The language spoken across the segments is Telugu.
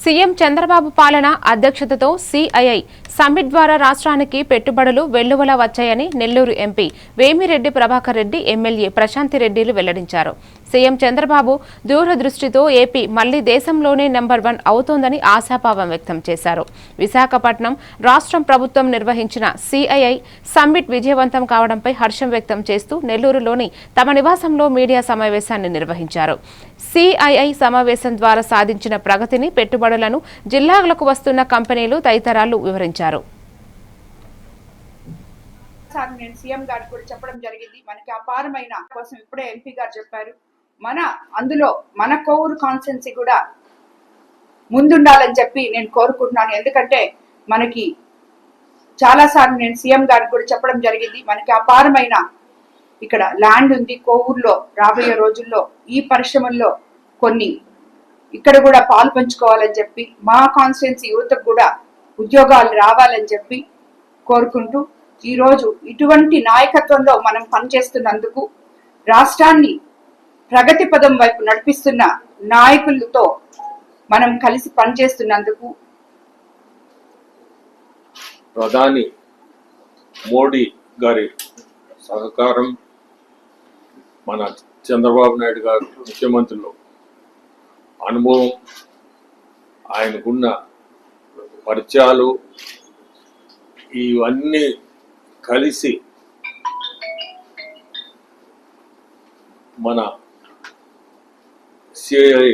సీఎం చంద్రబాబు పాలన అధ్యక్షతతో సిఐఐ సమ్మిట్ ద్వారా రాష్ట్రానికి పెట్టుబడులు వెల్లువల వచ్చాయని నెల్లూరు ఎంపీ వేమిరెడ్డి ప్రభాకర్ రెడ్డి ఎమ్మెల్యే ప్రశాంతి రెడ్డిలు వెల్లడించారు. సీఎం చంద్రబాబు దూరదృష్టితో ఏపీ మళ్ళీ దేశంలోనే నెంబర్ వన్ అవుతోందని ఆశాభావం వ్యక్తం చేశారు. విశాఖపట్నం రాష్ట్రం ప్రభుత్వం నిర్వహించిన సిఐఐ సమ్మిట్ విజయవంతం కావడంపై హర్షం వ్యక్తం చేస్తూ నెల్లూరులోని తమ నివాసంలో మీడియా సమావేశాన్ని నిర్వహించారు. సిఐఐ సమావేశం ద్వారా సాధించిన ప్రగతిని పెట్టుబడులను జిల్లాలకు వస్తున్న కంపెనీలు తదితరాలు వివరించారు. సార్ నేను సీఎం గారికి కూడా చెప్పడం జరిగింది. మనకి అపారమైన కోసం ఇప్పుడే ఎంపీ గారు చెప్పారు. మన అందులో మన కోవూరు కాన్స్టెన్సీ కూడా ముందుండాలని చెప్పి నేను కోరుకుంటున్నాను. ఎందుకంటే మనకి చాలా సార్లు నేను సీఎం గారికి కూడా చెప్పడం జరిగింది. మనకి అపారమైన ఇక్కడ ల్యాండ్ ఉంది. కోవూరులో రాబోయే రోజుల్లో ఈ పరిశ్రమల్లో కొన్ని ఇక్కడ కూడా పాలు పంచుకోవాలని చెప్పి మా కాన్స్టిట్యున్సీ యువతకు కూడా ఉద్యోగాలు రావాలని చెప్పి కోరుకుంటూ ఈరోజు ఇటువంటి నాయకత్వంలో మనం పనిచేస్తున్నందుకు రాష్ట్రాన్ని ప్రగతి పదం వైపు నడిపిస్తున్న నాయకులతో మనం కలిసి పనిచేస్తున్నందుకు ప్రధాని మోడీ గారి సహకారం మన చంద్రబాబు నాయుడు గారు ముఖ్యమంత్రులు అనుభవం ఆయనకున్న పరిచయాలు ఇవన్నీ కలిసి మన సిఐ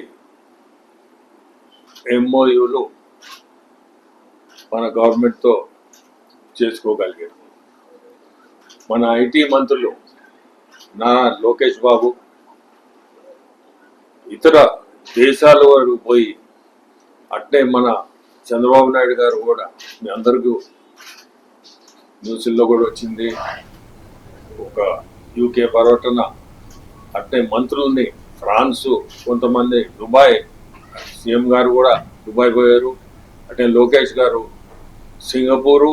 ఎంఓయూలు మన గవర్నమెంట్తో చేసుకోగలిగారు. మన ఐటీ మంత్రులు నా లోకేష్ బాబు ఇతర దేశాల వరకు పోయి అట్నే మన చంద్రబాబు నాయుడు గారు కూడా మీ అందరికీ న్యూస్లో కూడా వచ్చింది. ఒక యూకే పర్యటన అట్టే మంత్రుల్ని ఫ్రాన్స్ కొంతమంది దుబాయ్ సీఎం గారు కూడా దుబాయ్ పోయారు. అట్టే లోకేష్ గారు సింగపూరు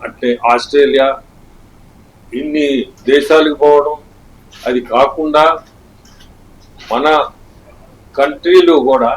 అట్లే ఆస్ట్రేలియా ఇన్ని దేశాలకు పోవడం అది కాకుండా మన కంట్రీలు కూడా